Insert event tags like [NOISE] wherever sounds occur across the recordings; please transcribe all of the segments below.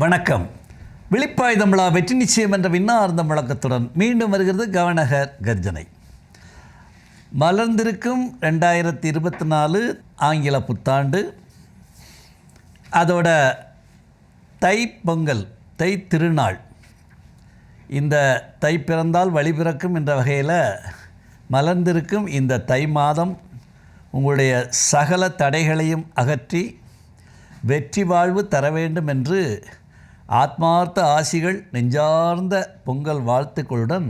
வணக்கம். விழிப்பாய் தமிழா வெற்றி நிச்சயம் என்ற விண்ணார்ந்த முழக்கத்துடன் மீண்டும் வருகிறது கவனகர் கர்ஜனை. மலர்ந்திருக்கும் ரெண்டாயிரத்தி இருபத்தி நாலு ஆங்கில புத்தாண்டு. அதோட தை பொங்கல் தை திருநாள் இந்த தை பிறந்தால் வழி பிறக்கும் என்ற வகையில் மலர்ந்திருக்கும் இந்த தை மாதம் உங்களுடைய சகல தடைகளையும் அகற்றி வெற்றி வாழ்வு தர வேண்டும் என்று ஆத்மார்த்த ஆசிகள் நெஞ்சார்ந்த பொங்கல் வாழ்த்துக்களுடன்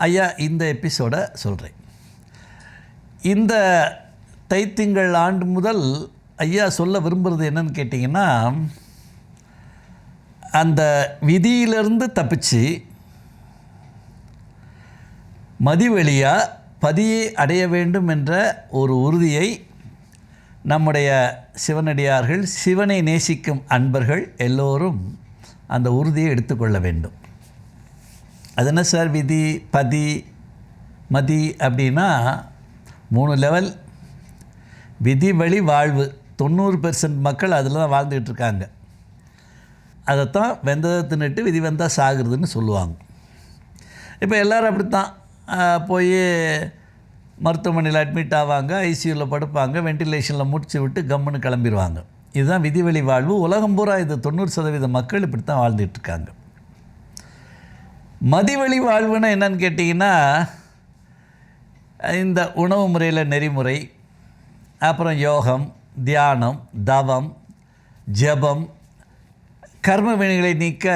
ஐயா இந்த எபிசோடை சொல்கிறேன் இந்த தைத்திங்கள் ஆண்டு முதல் ஐயா சொல்ல விரும்புகிறது என்னன்னு கேட்டிங்கன்னா அந்த விதியிலிருந்து தப்பிச்சு மதிவெளியாக பதியை அடைய வேண்டும் என்ற ஒரு உறுதியை நம்முடைய சிவனடியார்கள் சிவனை நேசிக்கும் அன்பர்கள் எல்லோரும் அந்த உறுதியை எடுத்துக்கொள்ள வேண்டும். அது என்ன சார் விதி பதி மதி அப்படின்னா மூணு லெவல் விதி வழி வாழ்வு. தொண்ணூறு பெர்சன்ட் மக்கள் அதில் தான் வாழ்ந்துக்கிட்டு இருக்காங்க. அதைத்தான் வெந்ததை தின்னுட்டு விதி வந்தால் சாகுறதுன்னு சொல்லுவாங்க. இப்போ எல்லோரும் அப்படித்தான். போய் மருத்துவமனையில் அட்மிட் ஆவாங்க ஐசியூவில் படுப்பாங்க வெண்டிலேஷனில் முடிச்சு விட்டு கம்முன்னு கிளம்பிடுவாங்க இதுதான் விதிவெளி வாழ்வு. உலகம் பூரா இது தொண்ணூறு சதவீத மக்கள் இப்படி தான் வாழ்ந்துட்டு இருக்காங்க மதிவெளி வாழ்வுன்னா என்னன்னு கேட்டிங்கன்னா இந்த உணவு முறையில் நெறிமுறை அப்புறம் யோகம் தியானம் தவம் ஜெபம் கர்ம வினைகளை நீக்க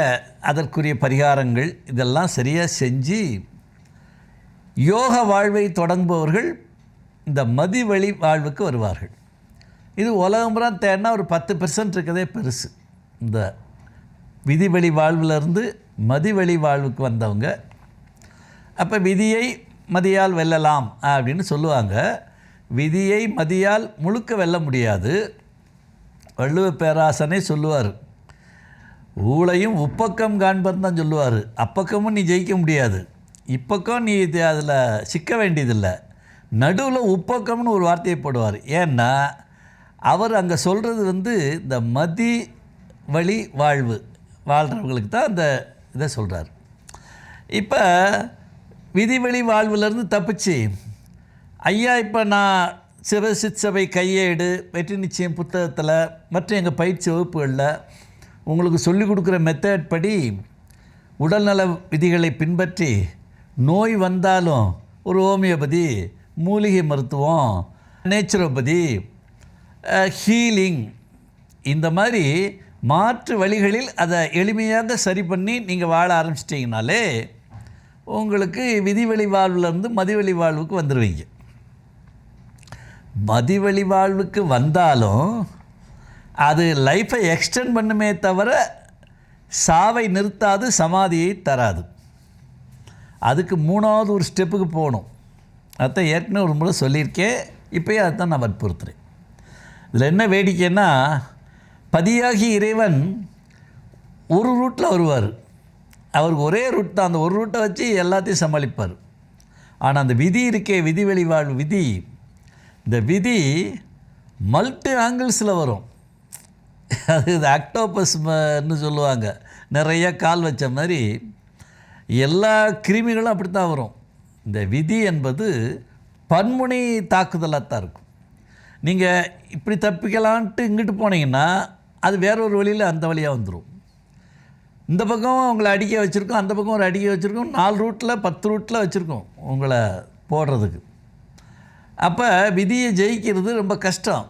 அதற்குரிய பரிகாரங்கள் இதெல்லாம் சரியாக செஞ்சு யோக வாழ்வை தொடங்குபவர்கள் இந்த மதிவழி வாழ்வுக்கு வருவார்கள். இது உலகம்புறம் தேடினா ஒரு பத்து பெர்சன்ட் இருக்கதே பெருசு. இந்த விதிவெளி வாழ்விலிருந்து மதிவழி வாழ்வுக்கு வந்தவங்க அப்போ விதியை மதியால் வெல்லலாம் அப்படின்னு சொல்லுவாங்க. விதியை மதியால் முழுக்க வெல்ல முடியாது. வள்ளுவ பேராசனே சொல்லுவார். ஊழையும் உப்பக்கம் காண்பன் தான் சொல்லுவார். அப்பக்கமும் நீ ஜெயிக்க முடியாது. இப்பக்கம் நீ இது அதில் சிக்க வேண்டியதில்லை. நடுவில் உப்பக்கம்னு ஒரு வார்த்தையை போடுவார். ஏன்னா அவர் அங்கே சொல்கிறது வந்து இந்த மதி வழி வாழ்வு. வாழ்கிறவங்களுக்கு தான் அந்த இதை சொல்கிறார் இப்போ விதிவெளி வாழ்விலேருந்து தப்பிச்சு ஐயா இப்போ நான் சிவசிச்சபை கையேடு வெற்றி நிச்சயம் புத்தகத்தில் மற்ற எங்கள் பயிற்சி வகுப்புகளில் உங்களுக்கு சொல்லிக் கொடுக்குற மெத்தட் படி உடல்நல விதிகளை பின்பற்றி நோய் வந்தாலும் ஒரு ஹோமியோபதி மூலிகை மருத்துவம் நேச்சுரோபதி ஹீலிங் இந்த மாதிரி மாற்று வழிகளில் அதை எளிமையாக சரி பண்ணி நீங்கள் வாழ ஆரம்பிச்சிட்டிங்கனாலே உங்களுக்கு விதிவெளி வாழ்வுலேருந்து மதிவெளி வாழ்வுக்கு வந்துடுவீங்க மதிவெளி வாழ்வுக்கு வந்தாலும் அது லைஃப்பை எக்ஸ்டெண்ட் பண்ணுமே தவிர சாவை நிறுத்தாது சமாதியை தராது. அதுக்கு மூணாவது ஒரு ஸ்டெப்புக்கு போகணும். அதான் ஏற்கனவே ஒரு முறை சொல்லியிருக்கேன். இப்போயே அதை தான் நான் வற்புறுத்துகிறேன் இதில் என்ன வேடிக்கைன்னா பதியாகி இறைவன் ஒரு ரூட்டில் வருவார். அவருக்கு ஒரே ரூட் தான் அந்த ஒரு ரூட்டை வச்சு எல்லாத்தையும் சமாளிப்பார். ஆனால் அந்த விதி இருக்கே விதி வெளிவாழ் விதி. இந்த விதி மல்டி ஆங்கிள்ஸில் வரும். அது இது ஆக்டோபஸ்ன்னு சொல்லுவாங்க. நிறைய கால் வச்ச மாதிரி எல்லா கிருமிகளும் அப்படி தான் வரும். இந்த விதி என்பது பன்முனை தாக்குதலாக தான் இருக்கும். நீங்கள் இப்படி தப்பிக்கலான்ட்டு இங்கிட்டு போனீங்கன்னா அது வேற ஒரு வழியில் அந்த வழியாக வந்துடும் இந்த பக்கம் உங்களை அடிக்க வச்சுருக்கோம் அந்த பக்கம் ஒரு அடிக்க வச்சுருக்கோம் நாலு ரூட்டில் பத்து ரூட்டில் வச்சுருக்கோம் உங்களை போடுறதுக்கு. அப்போ விதியை ஜெயிக்கிறது ரொம்ப கஷ்டம்.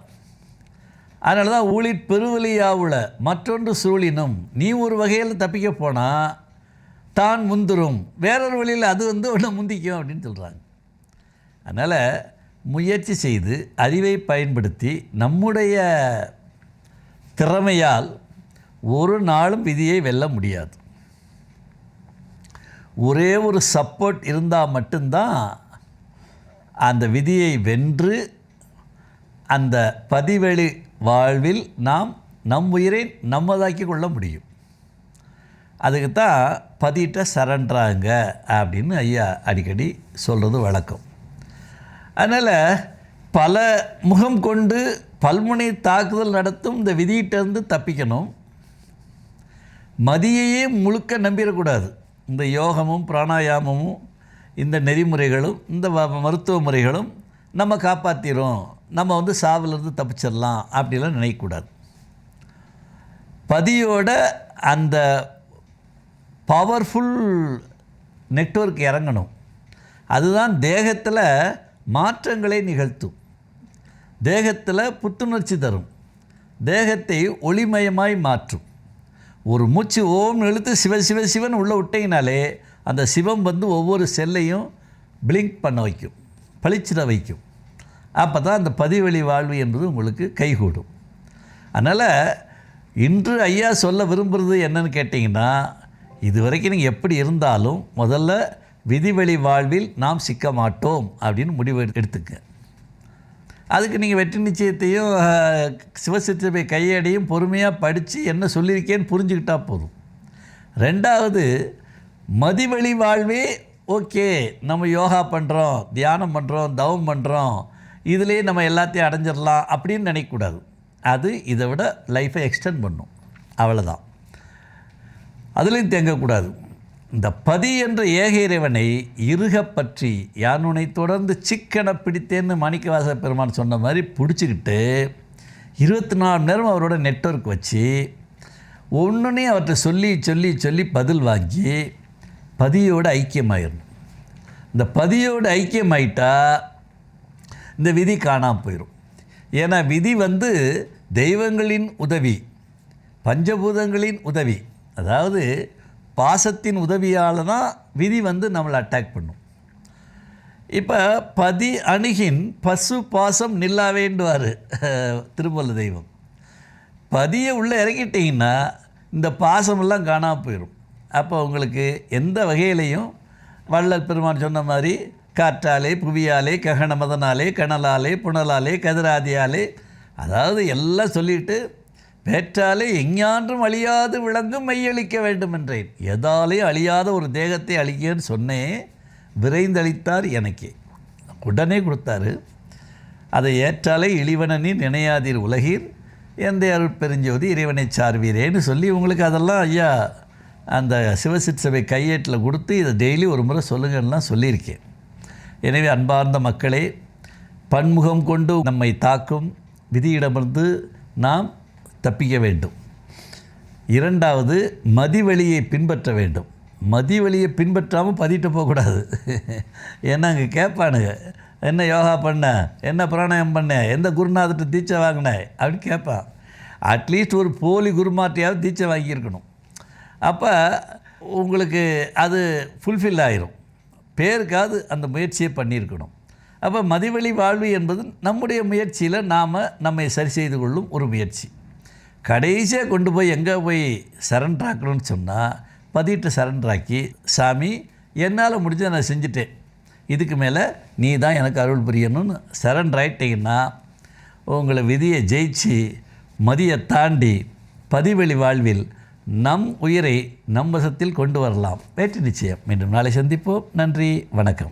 அதனால தான் ஊழிற் பெருவழியாவுல மற்றொன்று சூழினும் நீ ஒரு வகையில் தப்பிக்க போனால் தான் முந்துரும். வேறொரு வழியில் அது வந்து ஒன்று முந்திக்கும் அப்படின்னு சொல்கிறாங்க அதனால் முயற்சி செய்து அறிவை பயன்படுத்தி நம்முடைய திறமையால் ஒரு நாளும் விதியை வெல்ல முடியாது. ஒரே ஒரு சப்போர்ட் இருந்தால் மட்டும்தான் அந்த விதியை வென்று அந்த பதிவெளி வாழ்வில் நாம் நம் உயிரை நம்மதாக்கி கொள்ள முடியும். அதுக்கு தான் பதிட்ட சரண்டாங்க அப்படின்னு ஐயா அடிக்கடி சொல்கிறது வழக்கம். அதனால் பல முகம் கொண்டு பல்முனை தாக்குதல் நடத்தும் இந்த விதியிட்டேருந்து தப்பிக்கணும். மதியையே முழுக்க நம்பிடக்கூடாது. இந்த யோகமும் பிராணாயாமமும் இந்த நெறிமுறைகளும் இந்த வ- மருத்துவ முறைகளும் நம்ம காப்பாற்றிடும் நம்ம வந்து சாவிலிருந்து தப்பிச்சிடலாம் அப்படிலாம் நினைக்கக்கூடாது. பதியோட அந்த பவர்ஃபுல் நெட்வொர்க் இறங்கணும். அதுதான் தேகத்தில் மாற்றங்களை நிகழ்த்தும். தேகத்தில் புத்துணர்ச்சி தரும். தேகத்தை ஒளிமயமாய் மாற்றும். ஒரு மூச்சு ஓம் இழுத்து சிவ சிவ சிவன் உள்ளே விட்டீங்கனாலே அந்த சிவம் வந்து ஒவ்வொரு செல்லையும் பிளிங்க் பண்ண வைக்கும். பளிச்சிட வைக்கும். அப்போ தான் அந்த பதிவெளி வாழ்வு என்பது உங்களுக்கு கைகூடும். அதனால் இன்று ஐயா சொல்ல விரும்புகிறது என்னன்னு கேட்டிங்கன்னா இது வரைக்கும் நீங்கள் எப்படி இருந்தாலும் முதல்ல விதிவெளி வாழ்வில் நாம் சிக்க மாட்டோம் அப்படின்னு முடிவு எடுத்துக்க. அதுக்கு நீங்கள் வெற்றி நிச்சயத்தையும் அஹ், சிவசித்திரப்பை பொறுமையாக படித்து என்ன சொல்லியிருக்கேன்னு புரிஞ்சுக்கிட்டால் போதும். ரெண்டாவது மதிவெளி வாழ்வே ஓகே நம்ம யோகா பண்ணுறோம் தியானம் பண்ணுறோம் தவம் பண்ணுறோம் இதுலேயே நம்ம எல்லாத்தையும் அடைஞ்சிடலாம் அப்படின்னு நினைக்கக்கூடாது. அது இதை விட லைஃப்பை எக்ஸ்டெண்ட் பண்ணும். அவ்வளோதான் அதுலேயும் தேங்கக்கூடாது. இந்த பதி என்ற ஏக இறைவனை இருக பற்றி யானுனை தொடர்ந்து சிக்கனை பிடித்தேன்னு மாணிக்கவாச பெருமான் சொன்ன மாதிரி பிடிச்சிக்கிட்டு இருபத்தி நாலு நேரம் அவரோட நெட்வொர்க் வச்சு ஒன்றுனே அவர்கிட்ட சொல்லி சொல்லி சொல்லி பதில் வாங்கி பதியோடு ஐக்கியமாயிடணும் இந்த பதியோடு ஐக்கியமாயிட்டா இந்த விதி காணாமல் போயிடும் ஏன்னா விதி வந்து தெய்வங்களின் உதவி பஞ்சபூதங்களின் உதவி. அதாவது பாசத்தின் உதவியால் தான் விதி வந்து நம்மளை அட்டாக் பண்ணும். இப்போ பதி அணுகின் பசு பாசம் நில்லாவேண்டுவார் [LAUGHS] திருமல தெய்வம். பதியை உள்ளே இறங்கிட்டிங்கன்னா இந்த பாசமெல்லாம் காணாமல் போயிடும் அப்போ உங்களுக்கு எந்த வகையிலையும் வள்ளல் பெருமான் சொன்ன மாதிரி காற்றாலே புவியாலே ககன மதனாலே கனலாலே புனலாலே கதிராதியாலே அதாவது எல்லாம் சொல்லிட்டு பேற்றாலே எஞ்ஞான்றும் அழியாது விளங்கும் மெய்யளிக்க வேண்டும் என்றேன் எதாலேயும் அழியாத ஒரு தேகத்தை அழிக்கன்னு சொன்னேன் விரைந்தளித்தார் எனக்கே. உடனே கொடுத்தாரு அதை ஏற்றாலே இழிவனனி நினையாதீர் உலகீர். எந்த அருட்பெருஞ்சோதி இறைவனை சார்வீரேன்னு சொல்லி உங்களுக்கு அதெல்லாம் ஐயா அந்த சிவசித் சபை கையேட்டில் கொடுத்து இதை டெய்லி ஒரு முறை சொல்லுங்கன்னுலாம் சொல்லியிருக்கேன். எனவே அன்பார்ந்த மக்களே பன்முகம் கொண்டு நம்மை தாக்கும் விதியிடமிருந்து நாம் தப்பிக்க வேண்டும். இரண்டாவது மதிவெளியை பின்பற்ற வேண்டும். மதிவெளியை பின்பற்றாமல் பதிட்டு போகக்கூடாது. ஏன்னா அங்கே கேட்பானுங்க? என்ன யோகா பண்ண? என்ன பிராணாயம் பண்ண? எந்த குருநாதர்கிட்ட தீட்சை வாங்கின? அப்படின்னு கேட்பான். அட்லீஸ்ட் ஒரு போலி குருமாட்டையாவது தீட்சை வாங்கியிருக்கணும். அப்போ உங்களுக்கு அது ஃபுல்ஃபில் ஆயிரும். பேருக்காவது அந்த முயற்சியை பண்ணியிருக்கணும். அப்போ மதிவெளி வாழ்வு என்பது நம்முடைய முயற்சியில் நாம் நம்மை சரி செய்து கொள்ளும் ஒரு முயற்சி. கடைசியாக கொண்டு போய் எங்கே போய் சரண்டர் ஆக்கணும்னு சொன்னால் பதிட்டு சரண்டர் ஆக்கி சாமி என்னால் முடிஞ்சதை நான் செஞ்சுட்டேன். இதுக்கு மேலே நீ தான் எனக்கு அருள் புரியணும்னு சரண்டர் ஆகிட்டீங்கன்னா உங்களை விதியை ஜெயிச்சு மதியை தாண்டி பதிவெளி வாழ்வில் நம் உயிரை நம் வசத்தில் கொண்டு வரலாம். வேற்று நிச்சயம். மீண்டும் நாளை சந்திப்போம். நன்றி. வணக்கம்.